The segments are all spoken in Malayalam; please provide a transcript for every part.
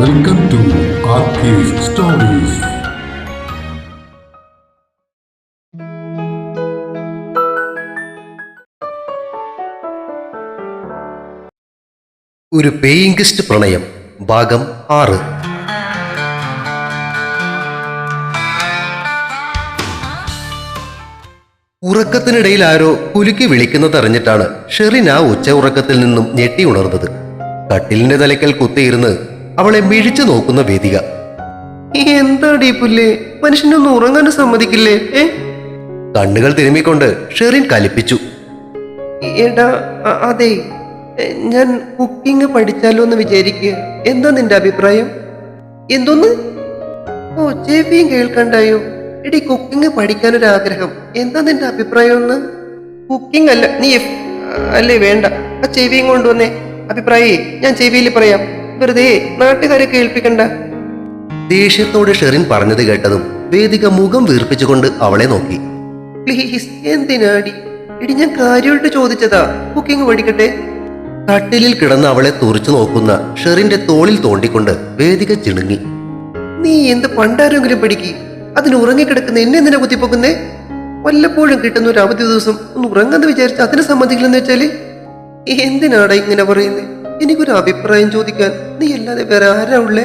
വെൽക്കം ടു സ്റ്റോറീസ് ഒരു പേയിങ് ഗസ്റ്റ് പ്രണയം ഭാഗം ആറ്. ഉറക്കത്തിനിടയിൽ ആരോ കുലുക്കി വിളിക്കുന്നത് അറിഞ്ഞിട്ടാണ് ഷെറിൻ ആ ഉച്ച ഉറക്കത്തിൽ നിന്നും ഞെട്ടി ഉണർന്നത്. കട്ടിലിന്റെ തലയ്ക്കൽ കുത്തിയിരുന്ന് അവളെ മിഴിച്ചു നോക്കുന്ന വേദിക. എന്താടി പുല്ലേ? മനുഷ്യനൊന്നും ഉറങ്ങാനും സമ്മതിക്കില്ലേ? ഏ? കണ്ണുകൾ തിരുമ്മിക്കൊണ്ട് ഷെറിൻ കലിപ്പിച്ചു. എടാ അതെ. ഞാൻ കുക്കിംഗ് പഠിച്ചാലോ എന്ന് വിചാരിക്കുക എന്താ നിന്റെ അഭിപ്രായം? എന്തോന്ന്? ഓ ചെവിയും കേൾക്കണ്ടായോ? എടി കുക്കിംഗ് പഠിക്കാനൊരു ആഗ്രഹം എന്താ നിന്റെ അഭിപ്രായം ഒന്ന്? കുക്കിംഗ് അല്ല നീ അല്ലേ വേണ്ട. ആ ചെവിയും കൊണ്ടുവന്നേ. അഭിപ്രായേ ഞാൻ ചെവിയിൽ പറയാം. വെറുതെ നാട്ടുകാരെ കേൾപ്പിക്കണ്ട. ദേഷ്യത്തോട് ഷെറിൻ പറഞ്ഞത് കേട്ടതും വേദിക മുഖം വീർപ്പിച്ചുകൊണ്ട് അവളെ നോക്കി. പ്ലീസ് എന്തിനാടി? ഇടി ഞാൻ കാര്യമായിട്ട് ചോദിച്ചതാ. കുക്കിംഗ് പഠിക്കട്ടെ കട്ടിലിൽ കിടന്ന് അവളെ തുറച്ചു നോക്കുന്ന ഷെറിന്റെ തോളിൽ തോണ്ടിക്കൊണ്ട് വേദിക ചിണുങ്ങി. നീ എന്ത് പണ്ടാരെങ്കിലും പഠിക്കി അതിന് ഉറങ്ങിക്കിടക്കുന്ന എന്നെ എന്തിനാ കുത്തിപ്പോക്കുന്നേ? വല്ലപ്പോഴും കിട്ടുന്ന ഒരു അവധി ദിവസം ഒന്ന് ഉറങ്ങാന്ന് വിചാരിച്ച് അതിനെ സംബന്ധിക്കില്ലെന്ന് വെച്ചാൽ? എന്തിനാടാ ഇങ്ങനെ പറയുന്നേ? എനിക്കൊരു അഭിപ്രായം ചോദിക്കാൻ നീ അല്ലാതെ വേറെ ആരാ ഉള്ളേ?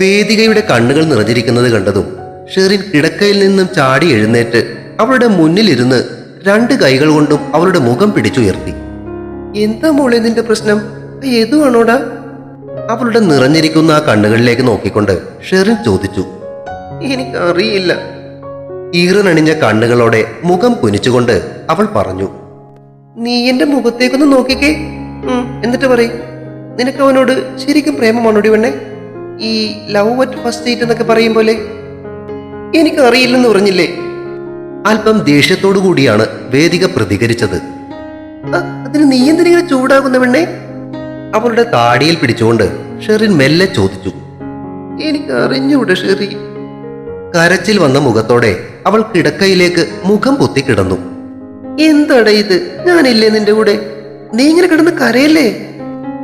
വേദികയുടെ കണ്ണുകൾ നിറഞ്ഞിരിക്കുന്നത് കണ്ടതും ഷെറിൻ കിടക്കയിൽ നിന്നും ചാടി എഴുന്നേറ്റ് അവളുടെ മുന്നിലിരുന്ന് രണ്ട് കൈകൾ കൊണ്ടും അവളുടെ മുഖം പിടിച്ചുയർത്തി. എന്താ മോളെ നിന്റെ പ്രശ്നം? ഏതുവാണോടാ? അവളുടെ നിറഞ്ഞിരിക്കുന്ന ആ കണ്ണുകളിലേക്ക് നോക്കിക്കൊണ്ട് ഷെറിൻ ചോദിച്ചു. എനിക്കറിയില്ല. ഈറനണിഞ്ഞ കണ്ണുകളോടെ മുഖം കുനിച്ചുകൊണ്ട് അവൾ പറഞ്ഞു. നീ എന്റെ മുഖത്തേക്കൊന്ന് നോക്കിക്കേ. എന്നിട്ട് പറയും നിനക്ക് അവനോട് ശരിക്കും പ്രേമമാണോടി പെണ്ണെ? ഈ ലവ് അറ്റ് ഫസ്റ്റ് സീറ്റ് എന്നൊക്കെ പറയും പോലെ എനിക്ക് അറിയില്ലെന്ന് പറഞ്ഞില്ലേ? അല്പം ദേഷ്യത്തോടു കൂടിയാണ് വേദിക പ്രതികരിച്ചത്. "അ, അതിന് നീ ചൂടാകുന്ന പെണ്ണെ? അവളുടെ താടിയിൽ പിടിച്ചുകൊണ്ട് ഷെറിൻ മെല്ലെ ചോദിച്ചു. എനിക്ക് അറിഞ്ഞൂടെ ഷെറി. കരച്ചിൽ വന്ന മുഖത്തോടെ അവൾ കിടക്കയിലേക്ക് മുഖം പൊത്തി കിടന്നു. എന്താടാ ഇത്? ഞാനില്ലേ നിന്റെ കൂടെ? നീ ഇങ്ങനെ കിടന്ന് കരയല്ലേ?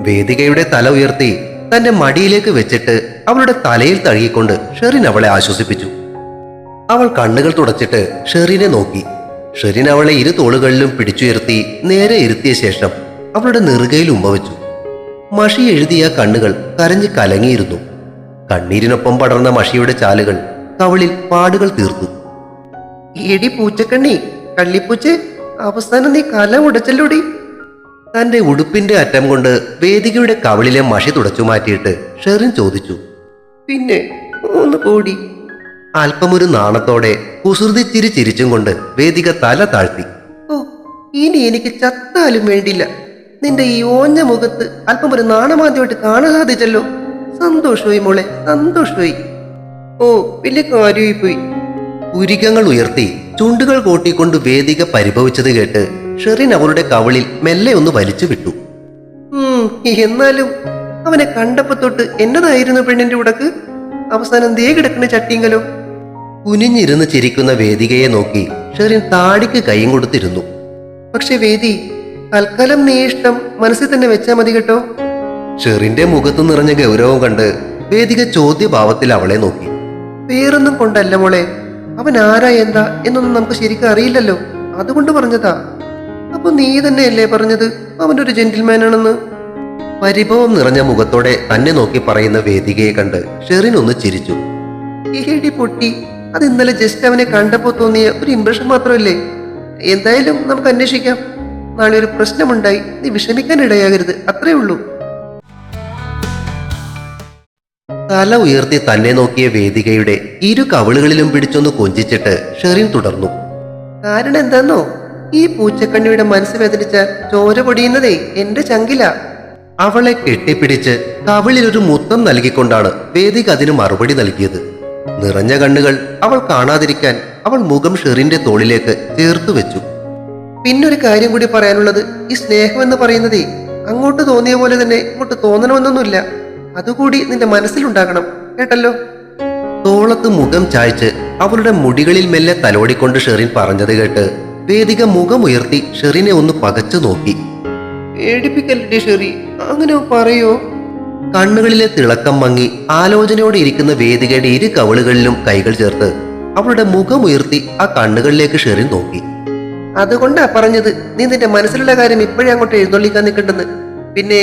വേദികയുടെ തല ഉയർത്തി തന്റെ മടിയിലേക്ക് വെച്ചിട്ട് അവളുടെ തലയിൽ തഴുകിക്കൊണ്ട് ഷെറിൻ അവളെ ആശ്വസിപ്പിച്ചു. അവൾ കണ്ണുകൾ തുടച്ചിട്ട് ഷെറിനെ നോക്കി. ഷെറിൻ അവളെ ഇരു തോളുകളിലും പിടിച്ചുയർത്തി നേരെ ഇരുത്തിയ ശേഷം അവളുടെ നെറുകയിൽ ഉമ്മ വെച്ചു മഷി എഴുതിയ കണ്ണുകൾ കരഞ്ഞ് കലങ്ങിയിരുന്നു. കണ്ണീരിനൊപ്പം പടർന്ന മഷിയുടെ ചാലുകൾ കവളിൽ പാടുകൾ തീർത്തു. എടി പൂച്ചക്കണ്ണി കള്ളിപ്പൂച്ച് അവസാനം നീ കല ഉടച്ചല്ലോടി. തന്റെ ഉടുപ്പിന്റെ അറ്റം കൊണ്ട് വേദികയുടെ കവളിലെ മഷി തുടച്ചു മാറ്റിയിട്ട് ഷെറിൻ ചോദിച്ചു പിന്നെ ഒന്ന് കൂടി അല്പമൊരു നാണത്തോടെ കുസൃതി ചിരി ചിരിച്ചും കൊണ്ട് വേദിക തല താഴ്ത്തി ഓ ഇനി എനിക്ക് ചത്താലും വേണ്ടില്ല. നിന്റെ ഈ ഓഞ്ഞ മുഖത്ത് അല്പം ഒരു നാണമാദ്യമായിട്ട് കാണാൻ സാധിച്ചല്ലോ. സന്തോഷമായി മോളെ സന്തോഷമായി. ഓ വലിയ കാര്യമായി പോയി ഉരികങ്ങൾ ഉയർത്തി ചുണ്ടുകൾ കോട്ടിക്കൊണ്ട് വേദിക പരിഭവിച്ചത് കേട്ട് ഷെറിൻ അവളുടെ കവളിൽ മെല്ലെ ഒന്ന് വലിച്ചു വിട്ടു. എന്നാലും അവനെ കണ്ടപ്പോ തൊട്ട് എന്നതായിരുന്നു പെണ്ണിന്റെ ഉടക്ക്? അവസാനം ദേ കിടക്കുന്ന ചട്ടിങ്കലോ കുനിഞ്ഞിരുന്ന് ചിരിക്കുന്ന വേദികയെ നോക്കി ഷെറിൻ താടിക്ക് കൈയും കൊടുത്തിരുന്നു. പക്ഷെ വേദി തൽക്കാലം നീ ഇഷ്ടം മനസ്സിൽ തന്നെ വെച്ചാ മതി കേട്ടോ. ഷെറിന്റെ മുഖത്ത് നിറഞ്ഞ ഗൗരവം കണ്ട് വേദിക ചോദ്യഭാവത്തിൽ അവളെ നോക്കി. പേരൊന്നും കൊണ്ടല്ല മോളെ അവൻ ആരാ എന്താ എന്നൊന്നും നമുക്ക് ശരിക്കും അറിയില്ലല്ലോ. അതുകൊണ്ട് പറഞ്ഞതാ. അപ്പൊ നീ തന്നെയല്ലേ പറഞ്ഞത്? അവന്റെ ഒരു ജെന്റിൽമാൻ ആണെന്ന് പരിഭവം നിറഞ്ഞ മുഖത്തോടെ തന്നെ നോക്കി പറയുന്ന വേദികയെ കണ്ട് ഷെറിൻ ഒന്ന് ചിരിച്ചു. ഏടി പൊട്ടി അത് ഇന്നലെ ജസ്റ്റ് അവനെ കണ്ടപ്പോ തോന്നിയ ഒരു ഇംപ്രഷൻ മാത്രമല്ലേ? എന്തായാലും നമുക്ക് അന്വേഷിക്കാം. നാളെ ഒരു പ്രശ്നമുണ്ടായി നീ വിഷമിക്കാൻ ഇടയാകരുത് അത്രേ ഉള്ളൂ. തല ഉയർത്തി തന്നെ നോക്കിയ വേദികയുടെ ഇരു കവിളുകളിലും പിടിച്ചൊന്ന് കൊഞ്ചിച്ചിട്ട് ഷെറിൻ തുടർന്നു. കാരണം എന്താന്നോ? ഈ പൂച്ചക്കണ്ണിയുടെ മനസ്സ് വേദനിച്ച ചോര പൊടിയുന്നതേ എന്റെ ചങ്കില. അവളെ കെട്ടിപ്പിടിച്ച് കവിളിൽ ഒരു മുത്തം നൽകിക്കൊണ്ടാണ് വേദിക അതിന് മറുപടി നൽകിയത്. നിറഞ്ഞ കണ്ണുകൾ അവൾ കാണാതിരിക്കാൻ അവൾ മുഖം ഷെറിന്റെ തോളിലേക്ക് ചേർത്തു വെച്ചു. പിന്നൊരു കാര്യം കൂടി പറയാനുള്ളത് ഈ സ്നേഹം എന്ന് പറയുന്നതേ അങ്ങോട്ട് തോന്നിയ പോലെ തന്നെ ഇങ്ങോട്ട് തോന്നണമെന്നൊന്നുമില്ല. അതുകൂടി നിന്റെ മനസ്സിലുണ്ടാകണം കേട്ടല്ലോ? തോളത്ത് മുഖം ചായ്ച്ച് അവളുടെ മുടികളിൽ മെല്ലെ തലോടിക്കൊണ്ട് ഷെറിൻ പറഞ്ഞത് കേട്ട് വേദിക മുഖമുയർത്തി ഷെറിനെ ഒന്ന് പകച്ചു നോക്കി. പേടിപ്പിക്കല്ലേ ഷെറി? അങ്ങനെ പറയോ? കണ്ണുകളിലെ തിളക്കം മങ്ങി ആലോചനയോടെ ഇരിക്കുന്ന വേദികയുടെ ഇരു കവളുകളിലും കൈകൾ ചേർത്ത് അവളുടെ മുഖമുയർത്തി ആ കണ്ണുകളിലേക്ക് ഷെറിൻ നോക്കി. അതുകൊണ്ടാ പറഞ്ഞത്. നീ നിന്റെ മനസ്സിലുള്ള കാര്യം ഇപ്പോഴേ അങ്ങോട്ട് എഴുന്നള്ളിക്കാൻ നിൽക്കണ്ടെന്ന് പിന്നെ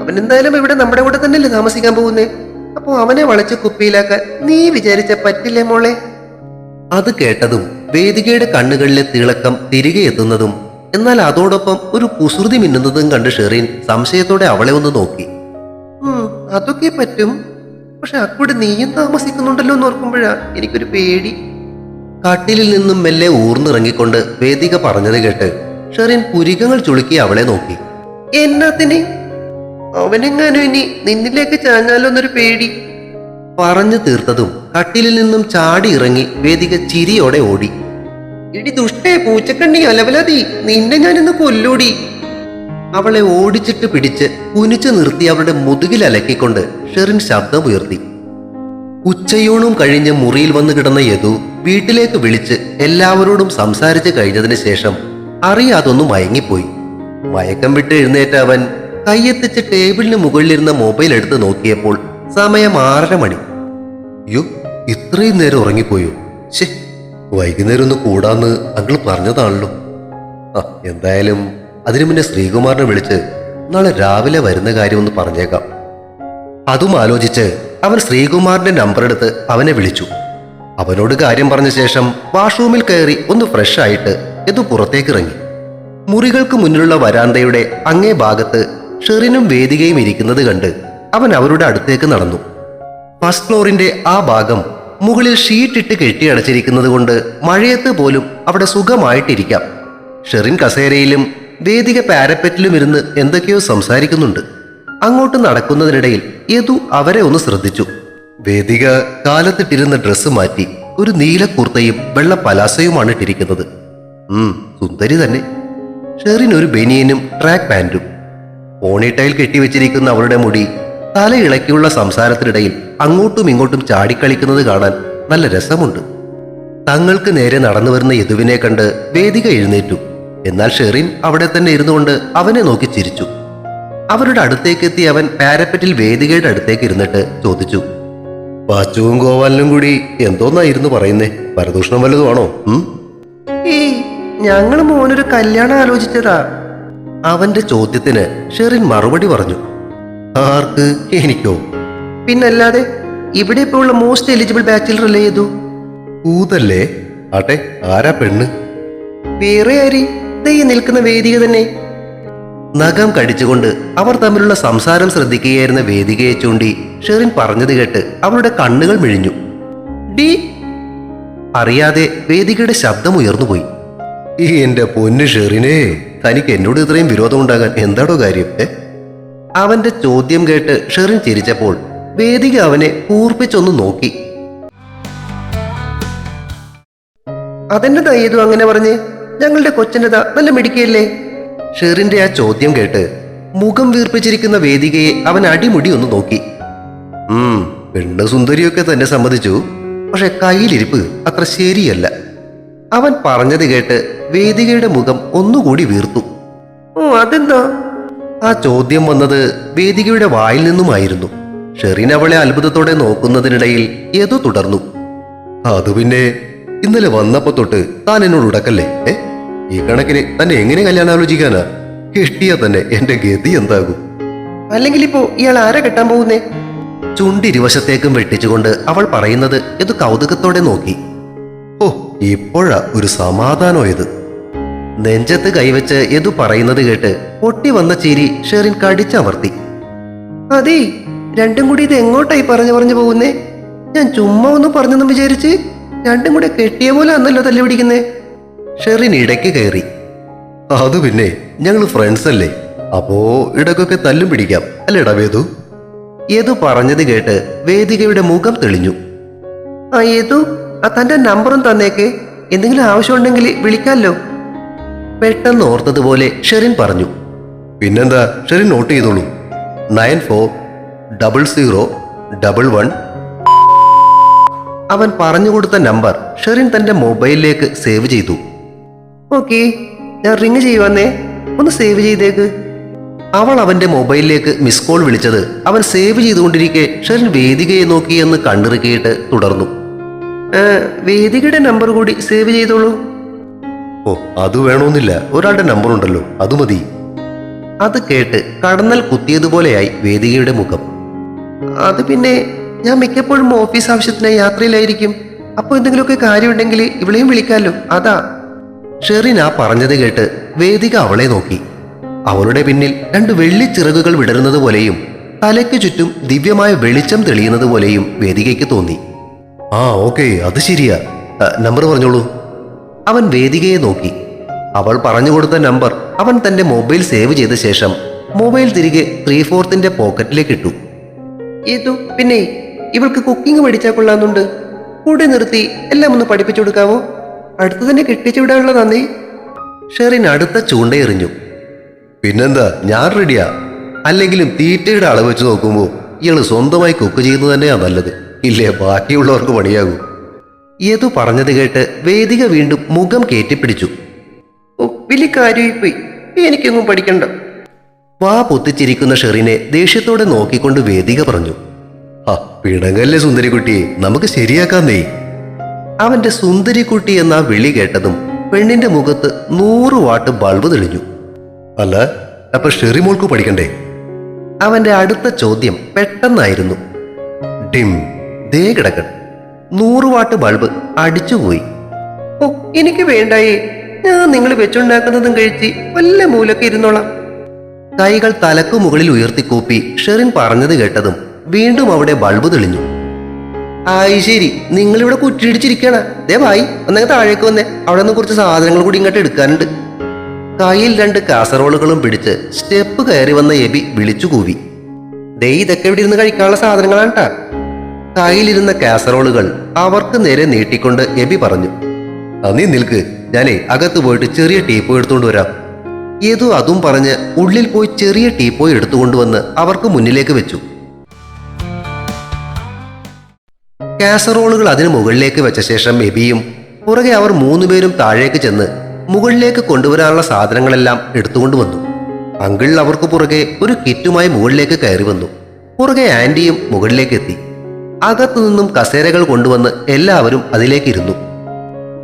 അവൻ എന്തായാലും ഇവിടെ നമ്മുടെ കൂടെ തന്നെയല്ലേ താമസിക്കാൻ പോകുന്നേ? അപ്പോ അവനെ വളച്ച് കുപ്പിയിലാക്കാൻ നീ വിചാരിച്ച പറ്റില്ലേ മോളെ? അത് കേട്ടതും വേദികയുടെ കണ്ണുകളിലെ തിളക്കം തിരികെ എത്തുന്നതും എന്നാൽ അതോടൊപ്പം ഒരു കുസൃതി മിന്നുന്നതും കണ്ട് ഷെറീൻ സംശയത്തോടെ അവളെ ഒന്ന് നോക്കി. അതൊക്കെ പറ്റും. പക്ഷെ അക്കൂടെ നീയും താമസിക്കുന്നുണ്ടല്ലോ എന്ന് ഓർക്കുമ്പോഴാ എനിക്കൊരു പേടി. കട്ടിലിൽ നിന്നും മെല്ലെ ഊർന്നിറങ്ങിക്കൊണ്ട് വേദിക പറഞ്ഞത് കേട്ട് ഷെറിൻ പുരികങ്ങൾ ചുളുക്കി അവളെ നോക്കി. എന്നാത്തിന് അവനെങ്ങാനും ഇനി നിന്നിലേക്ക് ചാഞ്ഞാലോ എന്നൊരു പേടി. പറഞ്ഞു തീർത്തതും കട്ടിലിൽ നിന്നും ചാടി ഇറങ്ങി വേദിക ചിരിയോടെ ഓടി. ഇടി ദുഷ്ടേ പൂച്ചക്കണ്ണി അലവലതി നിന്നെ ഞാനിന്ന് കൊല്ലൂടി. അവളെ ഓടിച്ചിട്ട് പിടിച്ച് കുനിച്ചു നിർത്തി അവളുടെ മുതുകിൽ അലക്കിക്കൊണ്ട് ഷെറിൻ ശബ്ദമുയർത്തി. ഉച്ചയൂണും കഴിഞ്ഞ് മുറിയിൽ വന്നു കിടന്ന യദു വീട്ടിലേക്ക് വിളിച്ച് എല്ലാവരോടും സംസാരിച്ചു കഴിഞ്ഞതിന് ശേഷം അറിയാതൊന്നു മയങ്ങിപ്പോയി. മയക്കം വിട്ട് എഴുന്നേറ്റ അവൻ കൈയെത്തിച്ച് ടേബിളിന് മുകളിലിരുന്ന മൊബൈൽ എടുത്ത് നോക്കിയപ്പോൾ സമയം ആറര മണി. അയ്യോ ഇത്രയും നേരം ഉറങ്ങിപ്പോയോ? ശേ വൈകുന്നേരം ഒന്ന് കൂടാന്ന് അങ്കിൾ പറഞ്ഞതാണല്ലോ. ആ എന്തായാലും അതിനു മുന്നേ ശ്രീകുമാറിനെ വിളിച്ച് നാളെ രാവിലെ വരുന്ന കാര്യം ഒന്ന് പറഞ്ഞേക്കാം. അതും ആലോചിച്ച് അവൻ ശ്രീകുമാറിന്റെ നമ്പർ എടുത്ത് അവനെ വിളിച്ചു. അവനോട് കാര്യം പറഞ്ഞ ശേഷം വാഷ്റൂമിൽ കയറി ഒന്ന് ഫ്രഷ് ആയിട്ട് എതു പുറത്തേക്ക് ഇറങ്ങി മുറികൾക്ക് മുന്നിലുള്ള വരാന്തയുടെ അങ്ങേ ഭാഗത്ത് ഷെറിനും വേദികയും ഇരിക്കുന്നത് കണ്ട് അവൻ അവരുടെ അടുത്തേക്ക് നടന്നു. ഫസ്റ്റ് ഫ്ലോറിന്റെ ആ ഭാഗം മുകളിൽ ഷീറ്റിട്ട് കെട്ടിയടച്ചിരിക്കുന്നത് കൊണ്ട് മഴയത്ത് പോലും അവിടെ സുഖമായിട്ടിരിക്കാം. ഷെറിൻ കസേരയിലും വേദിക പാരപ്പറ്റിലും ഇരുന്ന് എന്തൊക്കെയോ സംസാരിക്കുന്നുണ്ട്. അങ്ങോട്ട് നടക്കുന്നതിനിടയിൽ യദു അവരെ ഒന്ന് ശ്രദ്ധിച്ചു. വേദിക കാലത്തിട്ടിരുന്ന ഡ്രസ്സ് മാറ്റി ഒരു നീല കുർത്തയും വെള്ള പലാസയുമാണ് ഇട്ടിരിക്കുന്നത്. ഉം സുന്ദരി തന്നെ. ഷെറിൻ ഒരു ബനിയനും ട്രാക്ക് പാന്റും പോണിട്ടയിൽ കെട്ടിവെച്ചിരിക്കുന്ന അവരുടെ മുടി തല തലയിളക്കിയുള്ള സംസാരത്തിനിടയിൽ അങ്ങോട്ടും ഇങ്ങോട്ടും ചാടിക്കളിക്കുന്നത് കാണാൻ നല്ല രസമുണ്ട്. തങ്ങൾക്ക് നേരെ നടന്നു വരുന്ന യദുവിനെ കണ്ട് വേദിക എഴുന്നേറ്റു. എന്നാൽ ഷെറിൻ അവിടെ തന്നെ ഇരുന്നുകൊണ്ട് അവനെ നോക്കി ചിരിച്ചു. അവരുടെ അടുത്തേക്ക് എത്തി അവൻ പാരപ്പറ്റിൽ വേദികയുടെ അടുത്തേക്ക് ഇരുന്നിട്ട് ചോദിച്ചു പാച്ചുവും ഗോപാലനും കൂടി എന്തോന്നായിരുന്നു പറയുന്നേ? പരദൂഷണം വല്ലതുമാണോ? ഞങ്ങൾ മോനൊരു കല്യാണം ആലോചിച്ചതാ. അവന്റെ ചോദ്യത്തിന് ഷെറിൻ മറുപടി പറഞ്ഞു ആർക്ക്? എനിക്കോ? പിന്നല്ലാതെ ഇവിടെ ഇപ്പോൾ ഉള്ള മോസ്റ്റ് എലിജിബിൾ ബാച്ചിലർ അല്ലേ ഏതു? ഊതല്ലേ? ആട്ടെ ആരാ പെണ്ണ്? വേറെ ആരി? ദേ നിൽക്കുന്ന വേദിക തന്നെ. നഖം കടിച്ചുകൊണ്ട് അവർ തമ്മിലുള്ള സംസാരം ശ്രദ്ധിക്കുകയായിരുന്ന വേദികയെ ചൂണ്ടി ഷെറിൻ പറഞ്ഞത് കേട്ട് അവളുടെ കണ്ണുകൾ മിഴിഞ്ഞു. ഡി. അറിയാതെ വേദികയുടെ ശബ്ദം ഉയർന്നുപോയി ഈ എന്റെ പൊന്നു ഷെറിനെ തനിക്ക് എന്നോട് ഇത്രയും വിരോധമുണ്ടാകാൻ എന്താടോ കാര്യം അവന്റെ ചോദ്യം കേട്ട് ഷെറിൻ ചിരിച്ചപ്പോൾ വേദിക അവനെ കൂർപ്പിച്ചൊന്ന് നോക്കി. അതെന്റെ തയ്യതു അങ്ങനെ പറഞ്ഞ്? ഞങ്ങളുടെ കൊച്ചിന്റെതാ നല്ല മിടിക്കയല്ലേ? ഷെറിന്റെ ആ ചോദ്യം കേട്ട് മുഖം വീർപ്പിച്ചിരിക്കുന്ന വേദികയെ അവൻ അടിമുടി ഒന്ന് നോക്കി. ഉം പെണ്ണ് സുന്ദരിയൊക്കെ തന്നെ സമ്മതിച്ചു. പക്ഷെ കയ്യിലിരിപ്പ് അത്ര ശരിയല്ല. അവൻ പറഞ്ഞത് കേട്ട് വേദികയുടെ മുഖം ഒന്നുകൂടി വീർത്തു. ഓ അതെന്താ? ആ ചോദ്യം വന്നത് വേദികയുടെ വായിൽ നിന്നുമായിരുന്നു. ഷെറിൻ അവളെ അത്ഭുതത്തോടെ നോക്കുന്നതിനിടയിൽ ഏതോ തുടർന്നു. അത് പിന്നെ ഇന്നലെ വന്നപ്പോ തൊട്ട് താൻ എന്നോട് ഉടക്കല്ലേ? ഈ കണക്കിന് തന്നെ എങ്ങനെ കല്യാണം ആലോചിക്കാനാ? കിട്ടിയാ തന്നെ എന്റെ ഗതി എന്താകും? അല്ലെങ്കിൽ ഇപ്പോ ഇയാൾ ആരെ കെട്ടാൻ പോകുന്നേ? ചുണ്ടിരുവശത്തേക്കും വെട്ടിച്ചുകൊണ്ട് അവൾ പറയുന്നത് ഇത് കൗതുകത്തോടെ നോക്കി. ഓ ഇപ്പോഴാ ഒരു സമാധാനോ ഇത്. നെഞ്ചത്ത് കൈവച്ച് എതു പറയുന്നത് കേട്ട് പൊട്ടി വന്ന ചിരി ഷെറിൻ കടിച്ചമർത്തി. അതെ രണ്ടും കൂടി ഇത് എങ്ങോട്ടായി പറഞ്ഞു പറഞ്ഞു പോകുന്നേ? ഞാൻ ചുമ്മാ ഒന്നും പറഞ്ഞെന്നും വിചാരിച്ച് രണ്ടും കൂടെ കെട്ടിയ പോലെ അന്നല്ലോ തല്ലി പിടിക്കുന്നേ? ഷെറിൻ ഇടയ്ക്ക് കയറി. അത് പിന്നെ ഞങ്ങൾ ഫ്രണ്ട്സ് അല്ലേ? അപ്പോ ഇടക്കൊക്കെ തല്ലും പിടിക്കാം. അല്ലേടാ വേദു? ഏതു പറഞ്ഞത് കേട്ട് വേദികയുടെ മുഖം തെളിഞ്ഞു. ആ ഏതു? ആ തന്റെ നമ്പറും തന്നേക്ക്. എന്തെങ്കിലും ആവശ്യമുണ്ടെങ്കിൽ വിളിക്കാമല്ലോ പെട്ടെന്ന് ഓർത്തതുപോലെ ഷെറിൻ പറഞ്ഞു. പിന്നെന്താ? ഷെറിൻ നോട്ട് ചെയ്തോളൂ. Nine four double zero double one അവൻ പറഞ്ഞു കൊടുത്ത നമ്പർ ഷെറിൻ തന്റെ മൊബൈലിലേക്ക് സേവ് ചെയ്തു. ഓക്കെ ഞാൻ റിങ് ചെയ്യുവന്നേ. ഒന്ന് സേവ് ചെയ്തേക്ക്. അവൾ അവന്റെ മൊബൈലിലേക്ക് മിസ് കോൾ വിളിച്ചത് അവൻ സേവ് ചെയ്തുകൊണ്ടിരിക്കെ ഷെറിൻ വേദികയെ നോക്കി എന്ന് കണ്ണിറുക്കിയിട്ട് തുടർന്നു. വേദികയുടെ നമ്പർ കൂടി സേവ് ചെയ്തോളൂ. ഓ അത് വേണമെന്നില്ല ഒരാളുടെ നമ്പർ ഉണ്ടല്ലോ അത് മതി. അത് കേട്ട് കടന്നൽ കുത്തിയതുപോലെയായി വേദികയുടെ മുഖം. അത് പിന്നെ ഞാൻ മിക്കപ്പോഴും ഓഫീസ് ആവശ്യത്തിനായി യാത്രയിലായിരിക്കും. അപ്പോൾ എന്തെങ്കിലുമൊക്കെ കാര്യമുണ്ടെങ്കിൽ ഇവളെയും വിളിക്കാമല്ലോ അതാ. ഷെറിൻ ആ പറഞ്ഞത് കേട്ട് വേദിക അവളെ നോക്കി. അവളുടെ പിന്നിൽ രണ്ട് വെള്ളിച്ചിറകുകൾ വിടരുന്നത് പോലെയും തലയ്ക്ക് ചുറ്റും ദിവ്യമായ വെളിച്ചം തെളിയുന്നത് പോലെയും വേദികയ്ക്ക് തോന്നി. ആ ഓക്കെ അത് ശരിയാ. നമ്പർ പറഞ്ഞോളൂ. അവൻ വേദികയെ നോക്കി. അവൾ പറഞ്ഞു കൊടുത്ത നമ്പർ അവൻ തന്റെ മൊബൈൽ സേവ് ചെയ്ത ശേഷം മൊബൈൽ തിരികെ ത്രീ ഫോർത്തിന്റെ പോക്കറ്റിലേക്ക് ഇട്ടു. ഇതു പിന്നെ ഇവൾക്ക് കുക്കിംഗ് പഠിച്ചാൽ കൊള്ളാന്നുണ്ട്. കൂടെ നിർത്തി എല്ലാം ഒന്ന് പഠിപ്പിച്ചു കൊടുക്കാവോ? അടുത്ത് തന്നെ കെട്ടിച്ചു വിടാനുള്ള നന്ദി. ഷെറിൻ അടുത്ത ചൂണ്ടയെറിഞ്ഞു പിന്നെന്താ ഞാൻ റെഡിയാ അല്ലെങ്കിലും തീറ്റയുടെ അളവ് വെച്ച് നോക്കുമ്പോൾ ഇയാൾ സ്വന്തമായി കുക്ക് ചെയ്യുന്നത് തന്നെയാ നല്ലത്. ഇല്ലേ ബാക്കിയുള്ളവർക്ക് പണിയാകൂ. ഏതു പറഞ്ഞത് കേട്ട് വേദിക വീണ്ടും മുഖം കയറ്റിപ്പിടിച്ചു ഓ വലിയ കാര്യമായി പോയി എനിക്കൊന്നും പഠിക്കണ്ട. വാ പൊത്തിച്ചിരിക്കുന്ന ഷെറിനെ ദേഷ്യത്തോടെ നോക്കിക്കൊണ്ട് വേദിക പറഞ്ഞു. ആ പിണങ്ങല്ലേ സുന്ദരിക്കുട്ടിയെ നമുക്ക് ശരിയാക്കാന്നേ അവന്റെ സുന്ദരിക്കുട്ടി എന്ന വിളി കേട്ടതും പെണ്ണിന്റെ മുഖത്ത് നൂറ് വാട്ട് ബൾബ് തെളിഞ്ഞു. അല്ല അപ്പൊ ഷെറി മോൾക്ക് പഠിക്കണ്ടേ? അവന്റെ അടുത്ത ചോദ്യം പെട്ടെന്നായിരുന്നു. ഡിം ദേ കിടക്കൻ. നൂറ് വാട്ട് ബൾബ് അടിച്ചുപോയി. ഓ എനിക്ക് വേണ്ടായേ. ഞാൻ നിങ്ങൾ വെച്ചുണ്ടാക്കുന്നതും കഴിച്ച് വല്ല മൂലൊക്കെ ഇരുന്നോളാം. കൈകൾ തലക്കു മുകളിൽ ഉയർത്തിക്കൂപ്പി ഷെറിൻ പറഞ്ഞത് കേട്ടതും വീണ്ടും അവിടെ ബൾബ് തെളിഞ്ഞു. ആയി ശരി നിങ്ങളിവിടെ കുറ്റിയിടിച്ചിരിക്കണ ദേ ഭായി ഒന്നങ്ങ് താഴേക്ക് വന്നേ. അവിടെ നിന്ന് കുറച്ച് സാധനങ്ങൾ കൂടി ഇങ്ങോട്ട് എടുക്കാനുണ്ട്. കയ്യിൽ രണ്ട് കാസറോളുകളും പിടിച്ച് സ്റ്റെപ്പ് കയറി വന്ന എബി വിളിച്ചു കൂവി. ദേ ഇതൊക്കെ ഇവിടെ ഇരുന്ന് കഴിക്കാനുള്ള സാധനങ്ങളാണ് കയ്യിലിരുന്ന കാസറോളുകൾ അവർക്ക് നേരെ നീട്ടിക്കൊണ്ട് എബി പറഞ്ഞു "ആ, നീ നിൽക്ക്. ഞാനേ അകത്ത് പോയിട്ട് ചെറിയ ടീപ്പ് എടുത്തുകൊണ്ട് വരാം. ഏതോ അതും പറഞ്ഞ് ഉള്ളിൽ പോയി ചെറിയ ടീപ്പോയി എടുത്തുകൊണ്ടുവന്ന് അവർക്ക് മുന്നിലേക്ക് വെച്ചു. കാസറോളുകൾ അതിന് മുകളിലേക്ക് വെച്ച ശേഷം എബിയും പുറകെ അവർ മൂന്നുപേരും താഴേക്ക് ചെന്ന് മുകളിലേക്ക് കൊണ്ടുവരാനുള്ള സാധനങ്ങളെല്ലാം എടുത്തുകൊണ്ട് വന്നു അങ്കിൾ അവർക്ക് പുറകെ ഒരു കിറ്റുമായി മുകളിലേക്ക് കയറി വന്നു. പുറകെ ആന്റിയും മുകളിലേക്ക് എത്തി. അകത്തു നിന്നും കസേരകൾ കൊണ്ടുവന്ന് എല്ലാവരും അതിലേക്ക് ഇരുന്നു.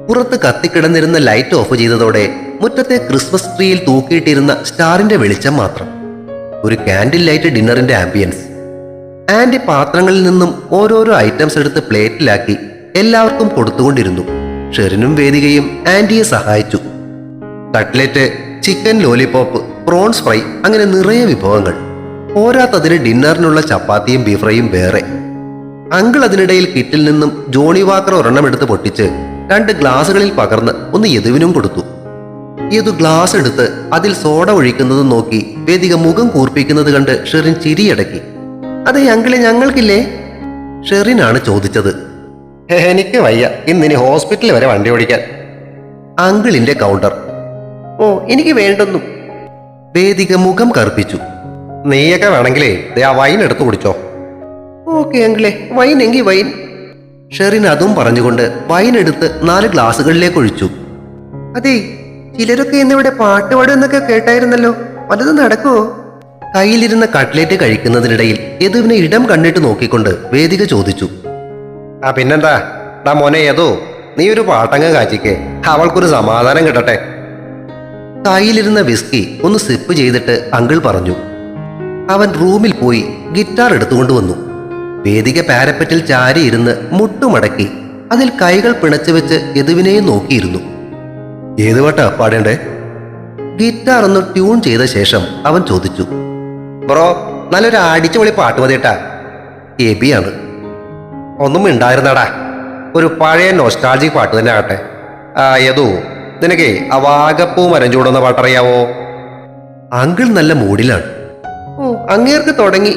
പുറത്ത് കത്തിക്കിടന്നിരുന്ന ലൈറ്റ് ഓഫ് ചെയ്തതോടെ മുറ്റത്തെ ക്രിസ്മസ് ട്രീയിൽ തൂക്കിയിട്ടിരുന്ന സ്റ്റാറിന്റെ വെളിച്ചം മാത്രം. ഒരു കാൻഡിൽ ലൈറ്റ് ഡിന്നറിന്റെ ആംബിയൻസ്. ആന്റി പാത്രങ്ങളിൽ നിന്നും ഓരോരോ ഐറ്റംസ് എടുത്ത് പ്ലേറ്റിലാക്കി എല്ലാവർക്കും കൊടുത്തുകൊണ്ടിരുന്നു. ഷെറിനും വേദികയും ആന്റിയെ സഹായിച്ചു. Cutlet chicken lollipop prawns fry അങ്ങനെ നിറയെ വിഭവങ്ങൾ. പോരാത്തതിന് ഡിന്നറിനുള്ള ചപ്പാത്തിയും ബീഫ് ഫ്രൈയും വേറെ. അങ്കിൾ അതിനിടയിൽ കിറ്റിൽ നിന്നും ജോണി വാക്കർ ഒരെണ്ണം എടുത്ത് പൊട്ടിച്ച് രണ്ട് ഗ്ലാസുകളിൽ പകർന്ന് ഒന്ന് യദുവിനും കൊടുത്തു. യദു ഗ്ലാസ് എടുത്ത് അതിൽ സോഡ ഒഴിക്കുന്നത് നോക്കി വേദിക മുഖം കൂർപ്പിക്കുന്നത് കണ്ട് ഷെറിൻ ചിരിയടക്കി. അതെ അങ്കിളെ ഞങ്ങൾക്കില്ലേ? ഷെറിനാണ് ചോദിച്ചത്. എനിക്ക് വയ്യ. ഇന്നിനി ഹോസ്പിറ്റൽ വരെ വണ്ടി ഓടിക്കാൻ. അങ്കിളിന്റെ കൗണ്ടർ ഓ എനിക്ക് വേണ്ടൊന്നും. വേദിക മുഖം കറുപ്പിച്ചു. നെയ്യൊക്കെ വേണമെങ്കിലേ ആ വൈൻ എടുത്തു കുടിച്ചോ. ഓക്കെ അങ്കിളെ വൈൻ എങ്കിൽ വൈൻ ഷെറിൻ അതും പറഞ്ഞുകൊണ്ട് വൈൻ എടുത്ത് നാല് ഗ്ലാസുകളിലേക്ക് ഒഴിച്ചു. അതെ ചിലരൊക്കെ ഇന്നിവിടെ പാട്ടുപാടും പാടുന്നൊക്കെ കേട്ടായിരുന്നല്ലോ. വല്ലതും നടക്കുവോ? കയ്യിലിരുന്ന കട്ട്ലേറ്റ് കഴിക്കുന്നതിനിടയിൽ യദുവിനെ ഇടം കണ്ടിട്ട് നോക്കിക്കൊണ്ട് വേദിക ചോദിച്ചു. ആ പിന്നെന്താ? ഡാ മോനെ യദു നീ ഒരു പാട്ടങ്ങ് കാച്ചിക്കേ. അവൾക്കൊരു സമാധാനം കിട്ടട്ടെ. കയ്യിലിരുന്ന വിസ്കി ഒന്ന് സിപ്പ് ചെയ്തിട്ട് അങ്കിൾ പറഞ്ഞു. അവൻ റൂമിൽ പോയി ഗിറ്റാർ എടുത്തുകൊണ്ട് വന്നു. വേദിക പാരപ്പറ്റിൽ ചാരിയിരുന്ന് മുട്ടുമടക്കി അതിൽ കൈകൾ പിണച്ചു വെച്ച് യദുവിനെയും നോക്കിയിരുന്നു. ഏത് പാട്ടാ പാടേണ്ടേ? ഗിറ്റാർ ഒന്ന് ട്യൂൺ ചെയ്ത ശേഷം അവൻ ചോദിച്ചു ബ്രോ നല്ലൊരു അടിച്ചുപൊളി പാട്ട് മതിട്ടാ എബിയാണ് ഒന്നും ഉണ്ടായിരുന്നടാ ഒരു പഴയ നോസ്റ്റാൾജിക് പാട്ട് തന്നെ ആകട്ടെ. ആ ഏതോ നിനക്കേ ആ വാഗപ്പൂ മരം ചൂടുന്ന പാട്ടറിയാവോ? അങ്കിൾ നല്ല മൂഡിലാണ്. ഓ അങ്ങേർക്ക് തുടങ്ങി.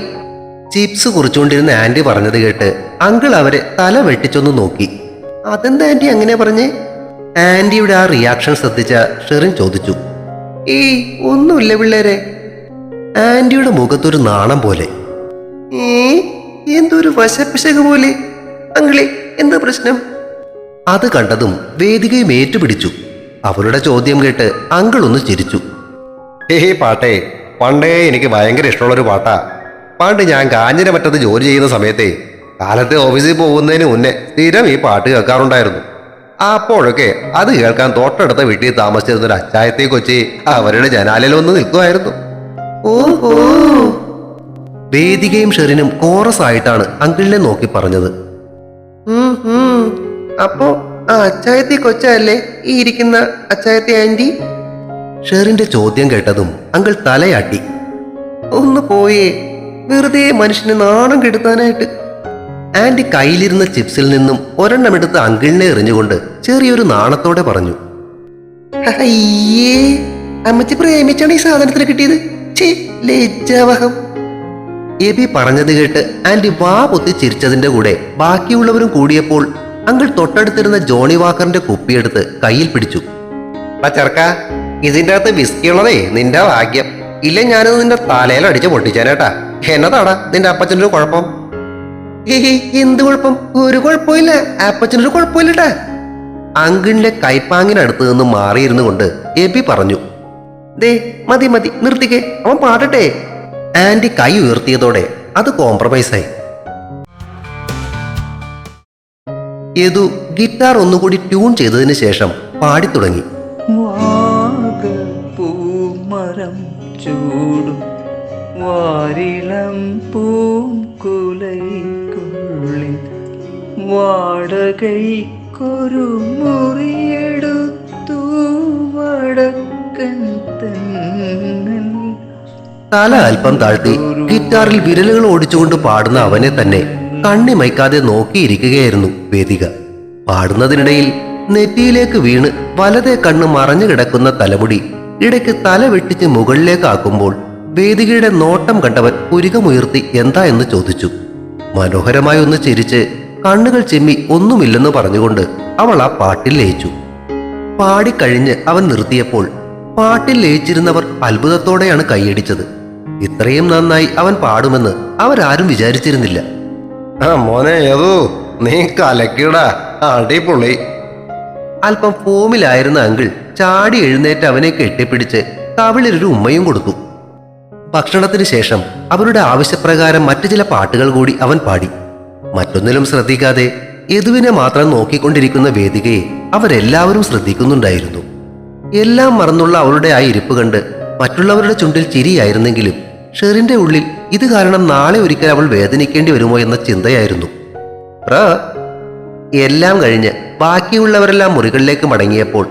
ചിപ്സ് കുറിച്ചുകൊണ്ടിരുന്ന ആന്റി പറഞ്ഞത് കേട്ട് അങ്കിൾ അവരെ തല വെട്ടിച്ചൊന്ന് നോക്കി. അതെന്താ ആന്റി അങ്ങനെ പറഞ്ഞേ? ആന്റിയുടെ ആ റിയാക്ഷൻ ശ്രദ്ധിച്ച ഷെറിൻ ചോദിച്ചു ഈ ഒന്നുമില്ല പിള്ളേരെ. ആന്റിയുടെ മുഖത്തൊരു നാണം പോലെ. ഏ എന്തൊരു വശപിശക പോലെ. അങ്കിളെ എന്താ പ്രശ്നം? അത് കണ്ടതും വേദികയും ഏറ്റുപിടിച്ചു. അവരുടെ ചോദ്യം കേട്ട് അങ്കിൾ ഒന്ന് ചിരിച്ചു. ഹേ പാട്ടേ പണ്ടേ എനിക്ക് ഭയങ്കര ഇഷ്ടമുള്ളൊരു പാട്ടാ. പണ്ട് ഞാൻ കാഞ്ഞിരമറ്റത്ത് ജോലി ചെയ്യുന്ന സമയത്തെ കാലത്തെ ഓഫീസിൽ പോകുന്നതിന് മുന്നേ സ്ഥിരം ഈ പാട്ട് കേൾക്കാറുണ്ടായിരുന്നു. അപ്പോഴൊക്കെ അത് കേൾക്കാൻ തൊട്ടടുത്ത വീട്ടിൽ താമസിച്ചിരുന്ന ഒരു അച്ചായത്തെ കൊച്ചി അവരുടെ ജനാലയിൽ ഒന്ന് നിൽക്കുമായിരുന്നു. വേദികയും ഷെറിനും കോറസ് ആയിട്ടാണ് അങ്കിളിനെ നോക്കി പറഞ്ഞത്. അപ്പോ ആ അച്ചായത്തി കൊച്ചല്ലേ ഈ ഇരിക്കുന്ന അച്ചായത്തി ആന്റി ഷെറിന്റെ ചോദ്യം കേട്ടതും അങ്കിൾ തലയാട്ടി. ഒന്ന് പോയേ വെറുതെ മനുഷ്യനെ നാണം കെടുത്താനായിട്ട് ആന്റി കയ്യിലിരുന്ന ചിപ്സിൽ നിന്നും ഒരെണ്ണം എടുത്ത് അങ്കിളിനെ എറിഞ്ഞുകൊണ്ട് ചെറിയൊരു നാണത്തോടെ പറഞ്ഞു അയ്യേ അമ്മച്ചി പ്രേമിച്ചാണ് ഈ സാധനത്തിന് കിട്ടിയത്? ലജ്ജാവഹം. എബി പറഞ്ഞത് കേട്ട് ആന്റി വാ പൊത്തി ചിരിച്ചതിന്റെ കൂടെ ബാക്കിയുള്ളവരും കൂടിയപ്പോൾ അങ്കിൾ തൊട്ടടുത്തിരുന്ന ജോണി വാക്കറിന്റെ കുപ്പിയെടുത്ത് കയ്യിൽ പിടിച്ചു. ചെറുക്ക ഇതിന്റെ അകത്ത് വിസ്കി ഉള്ളതേ നിന്റെ ഭാഗ്യം. ഇല്ല ഞാനത് നിന്റെ തലയിൽ അടിച്ച് എന്നതാടാ നിന്റെ അപ്പച്ചന്റെ കുഴപ്പം? എന്ത് കുഴപ്പം? ഒരു കുഴപ്പമില്ല. അപ്പച്ചനൊരു കുഴപ്പമില്ലട്ടാ. അങ്കിളിന്റെ കൈപ്പാങ്ങിനടുത്ത് നിന്ന് മാറിയിരുന്നു കൊണ്ട് എബി പറഞ്ഞു ദേ മതി മതി നിർത്തിക്കേ. അവൻ പാടട്ടെ. ആന്റി കൈ ഉയർത്തിയതോടെ അത് കോംപ്രമൈസായി യദു ഗിറ്റാർ ഒന്നുകൂടി ട്യൂൺ ചെയ്തതിന് ശേഷം പാടിത്തുടങ്ങി പൂമരം ചൂടും വാരിളം പൂങ്കുലൈക്കുള്ളിൽ വാടകൈക്കൊരു മുറിയെടുത്തു വടക്കൻ തല അല്പം താഴ്ത്തി ഗിറ്റാറിൽ വിരലുകൾ ഓടിച്ചുകൊണ്ട് പാടുന്ന അവനെ തന്നെ കണ്ണിമയ്ക്കാതെ നോക്കിയിരിക്കുകയായിരുന്നു വേദിക. പാടുന്നതിനിടയിൽ നെറ്റിയിലേക്ക് വീണ് വലതെ കണ്ണ് മറഞ്ഞു കിടക്കുന്ന തലമുടി ഇടയ്ക്ക് തല വെട്ടിച്ച് മുകളിലേക്കാക്കുമ്പോൾ വേദികയുടെ നോട്ടം കണ്ടവൻ പുരികമുയർത്തി എന്താ എന്ന് ചോദിച്ചു. മനോഹരമായി ഒന്ന് ചിരിച്ച് കണ്ണുകൾ ചെമ്മി ഒന്നുമില്ലെന്ന് പറഞ്ഞുകൊണ്ട് അവൾ ആ പാട്ടിൽ ലയിച്ചു. പാടിക്കഴിഞ്ഞ് അവൻ നിർത്തിയപ്പോൾ പാട്ടിൽ ലയിച്ചിരുന്നവർ അത്ഭുതത്തോടെയാണ് കൈയടിച്ചത്. ഇത്രയും നന്നായി അവൻ പാടുമെന്ന് അവരാരും വിചാരിച്ചിരുന്നില്ല. ആ മോനെ ഏതോ നീ കലക്കിടാ അടിപൊളി. അല്പം ഫോമിലായിരുന്ന അങ്കിൾ ചാടി എഴുന്നേറ്റ് അവനെ കെട്ടിപ്പിടിച്ച് തവിളിലൊരു ഉമ്മയും കൊടുത്തു. ഭക്ഷണത്തിന് ശേഷം അവരുടെ ആവശ്യപ്രകാരം മറ്റു ചില പാട്ടുകൾ കൂടി അവൻ പാടി. മറ്റൊന്നിലും ശ്രദ്ധിക്കാതെ യദുവിനെ മാത്രം നോക്കിക്കൊണ്ടിരിക്കുന്ന വേദികയെ അവരെല്ലാവരും ശ്രദ്ധിക്കുന്നുണ്ടായിരുന്നു. എല്ലാം മറന്നുള്ള അവളുടെ ആ ഇരിപ്പ് കണ്ട് മറ്റുള്ളവരുടെ ചുണ്ടിൽ ചിരിയായിരുന്നെങ്കിലും ഷെറിന്റെ ഉള്ളിൽ ഇത് കാരണം നാളെ ഒരിക്കൽ അവൾ വേദനിക്കേണ്ടി വരുമോ എന്ന ചിന്തയായിരുന്നു. പ്ര എല്ലാം കഴിഞ്ഞ് ബാക്കിയുള്ളവരെല്ലാം മുറികളിലേക്ക് മടങ്ങിയപ്പോൾ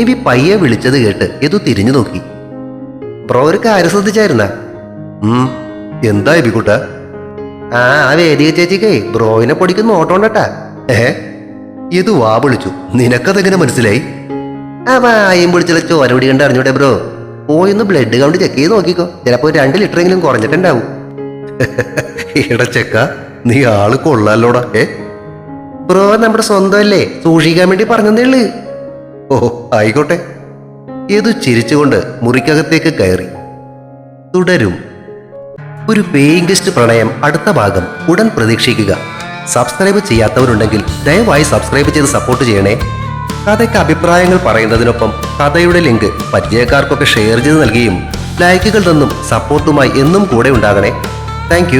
എവി പയ്യെ വിളിച്ചത് കേട്ട് യദു തിരിഞ്ഞു നോക്കി ബ്രോ ഒരു കാര്യം ശ്രദ്ധിച്ചായിരുന്ന? എന്താ എബിക്കുട്ട? ആ വേദിക ചേച്ചിക്കേ ബ്രോയിനെ പൊടിക്കുന്ന ഓട്ടോണ്ടട്ടാ ഏ? ഇത് വാ വിളിച്ചു. നിനക്കതെങ്ങനെ മനസ്സിലായി? ആ വായും പിടിച്ചുള്ള ചോര പിടിക്കണ്ട അറിഞ്ഞൂടെ ബ്രോ. പോയിന്ന് ബ്ലഡ് കൗണ്ട് ചെക്ക് ചെയ്ത് നോക്കിക്കോ. ചിലപ്പോ രണ്ട് ലിറ്ററെങ്കിലും കുറഞ്ഞിട്ടുണ്ടാവും. എടാ ചെക്ക നീ ആൾ കൊള്ളാലോടാ ഏ? ബ്രോ നമ്മുടെ സ്വന്തമല്ലേ? സൂക്ഷിക്കാൻ വേണ്ടി പറഞ്ഞതേ ഉള്ളു. ഓ ആയിക്കോട്ടെ. ഏതു ചിരിച്ചുകൊണ്ട് മുറിക്കകത്തേക്ക് കയറി. തുടരും. ഒരു പേയിങ് ഗസ്റ്റ് പ്രണയം അടുത്ത ഭാഗം ഉടൻ പ്രതീക്ഷിക്കുക. സബ്സ്ക്രൈബ് ചെയ്യാത്തവരുണ്ടെങ്കിൽ ദയവായി സബ്സ്ക്രൈബ് ചെയ്ത് സപ്പോർട്ട് ചെയ്യണേ. കഥയ്ക്ക് അഭിപ്രായങ്ങൾ പറയുന്നതിനൊപ്പം കഥയുടെ ലിങ്ക് പരിചയക്കാർക്കൊക്കെ ഷെയർ ചെയ്ത് നൽകിയും ലൈക്കുകൾ നിന്നും സപ്പോർട്ടുമായി എന്നും കൂടെ ഉണ്ടാകണേ. താങ്ക്